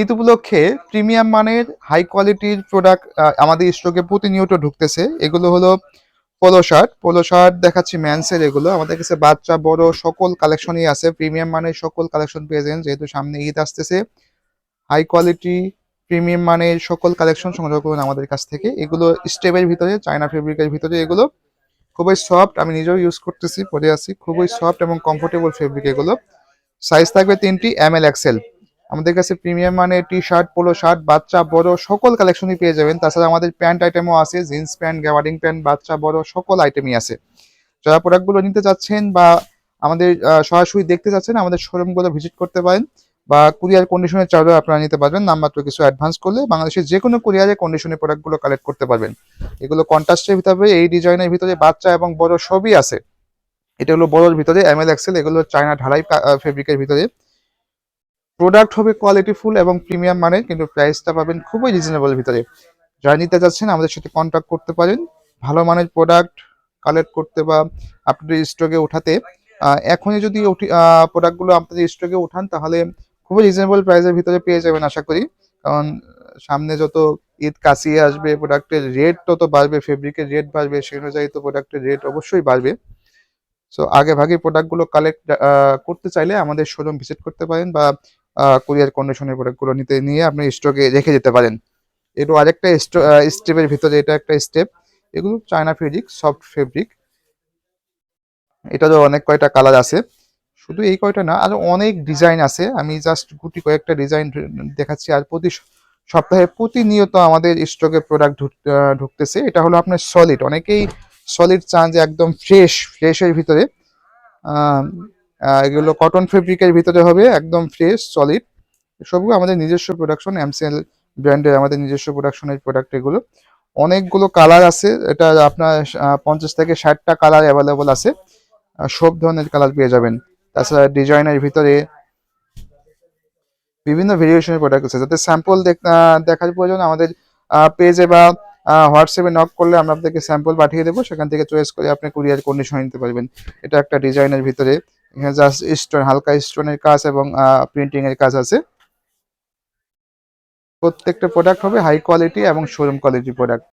ঈদ উপলক্ষে প্রিমিয়াম মানের হাই কোয়ালিটির প্রোডাক্ট আমাদের স্টকে প্রতিনিয়ত ঢুকতেছে। এগুলো হলো পোলো শার্ট পোলো শার্ট দেখাচ্ছি ম্যানসের এগুলো। আমাদের কাছে বাচ্চা, বড় সকল কালেকশনই আছে। প্রিমিয়াম মানের সকল কালেকশন পেয়ে যাবেন যেহেতু সামনে ঈদ আসতেছে। হাই কোয়ালিটি প্রিমিয়াম মানের সকল কালেকশন সংগ্রহ করুন আমাদের কাছ থেকে। এগুলো স্টেপের ভিতরে চায়না ফেব্রিকের ভিতরে এগুলো খুবই সফট আমি নিজেও ইউজ করতেছি, পরে আছি। খুবই সফট এবং কমফোর্টেবল ফেব্রিক এগুলো। সাইজ থাকবে তিনটি এম এল এক্সেল আমাদের কাছে প্রিমিয়াম মানে টি শার্ট পোলো শার্ট বাচ্চা, বড়, সকল কালেকশনই পেয়ে যাবেন। তাছাড়া আমাদের প্যান্ট আইটেমও আছে জিন্স প্যান্ট গ্যাওয়ারিং প্যান্ট বাচ্চা, বড়, সকল আইটেমই আছে। যারা প্রোডাক্টগুলো নিতে চাচ্ছেন বা আমাদের সরাসরি দেখতে চাচ্ছেন, আমাদের শোরুমগুলো ভিজিট করতে পারেন বা কুরিয়ার কন্ডিশনের চার্জও আপনারা নিতে পারবেন। নামমাত্র কিছু অ্যাডভান্স করলে বাংলাদেশের যে কোনো কুরিয়ারে কন্ডিশনে প্রোডাক্টগুলো কালেক্ট করতে পারবেন। এগুলো কন্ট্রাস্টের ভিতরে, এই ডিজাইনের ভিতরে বাচ্চা এবং বড় সবই আছে। এটা হলো বড়োর ভিতরে এম এল এক্সেল এগুলো চায়না ঢালাই ফেব্রিকের ভিতরে। প্রোডাক্ট হবে কোয়ালিটিফুল এবং প্রিমিয়াম মানের কিন্তু প্রাইসটা পাবেন খুবই রিজনেবল ভিতরে। যারা নিতে যাচ্ছেন আমাদের সাথে কন্ট্যাক্ট করতে পারেন। ভালো মানের প্রোডাক্ট কালেক্ট করতে বা আপনাদের স্টকে ওঠাতে এখনই যদি প্রোডাক্টগুলো আপনাদের স্টকে উঠান তাহলে খুবই রিজনেবল প্রাইসের ভিতরে পেয়ে যাবেন, আশা করি। কারণ সামনে যত ঈদ কাছিয়ে আসবে, প্রোডাক্টের রেট তত বাড়বে ফেব্রিকের রেট বাড়বে, সেই অনুযায়ী তো প্রোডাক্টের রেট অবশ্যই বাড়বে। সো আগে ভাগে প্রোডাক্টগুলো কালেক্ট করতে চাইলে আমাদের শোরুম ভিজিট করতে পারেন বা কুরিয়ার কন্ডিশনের প্রোডাক্টগুলো নিতে নিয়ে আপনি স্টকে রেখে যেতে পারেন। এরও আরেকটা স্টেপের ভিতরে এটা একটা স্টেপ এগুলো চায়না ফেব্রিক সফট ফেব্রিক এটারও অনেক কয়টা কালার আছে। শুধু এই কয়টা না আরও অনেক ডিজাইন আছে। আমি জাস্ট গুটি কয়েকটা ডিজাইন দেখাচ্ছি। আর প্রতি সপ্তাহে প্রতিনিয়ত আমাদের স্টকে প্রোডাক্ট ঢুকতেছে। এটা হলো আপনার সলিড অনেকেই সলিড চান যে একদম ফ্রেশ ফ্রেশের ভিতরে। এগুলো কটন ফেব্রিকের ভিতরে হবে একদম ফ্রেশ সলিড সবগুলো আমাদের নিজস্ব প্রোডাকশন এমসিএল ব্র্যান্ডের আমাদের নিজস্ব প্রোডাকশনের প্রোডাক্ট এগুলো। অনেকগুলো কালার আছে এটা আপনার পঞ্চাশ থেকে ষাটটা কালার অ্যাভেলেবল আছে। সব ধরনের কালার পেয়ে যাবেন। তাছাড়া ডিজাইনের ভিতরে বিভিন্ন ভেরিয়েশনের প্রোডাক্ট আছে। যাতে স্যাম্পল দেখার প্রয়োজন আমাদের পেজে বা হোয়াটসঅ্যাপে নক করলে আমরা আপনাদেরকে স্যাম্পল পাঠিয়ে দেবো। সেখান থেকে চয়েস করে আপনি কুরিয়ার কন্ডিশন নিতে পারবেন। এটা একটা ডিজাইনের ভিতরে। এখানে জাস্ট স্টোন হালকা স্টোনের কাজ এবং প্রিন্টিং এর কাজ আছে। প্রত্যেকটা প্রোডাক্ট হবে হাই কোয়ালিটি এবং শোরুম কোয়ালিটি প্রোডাক্ট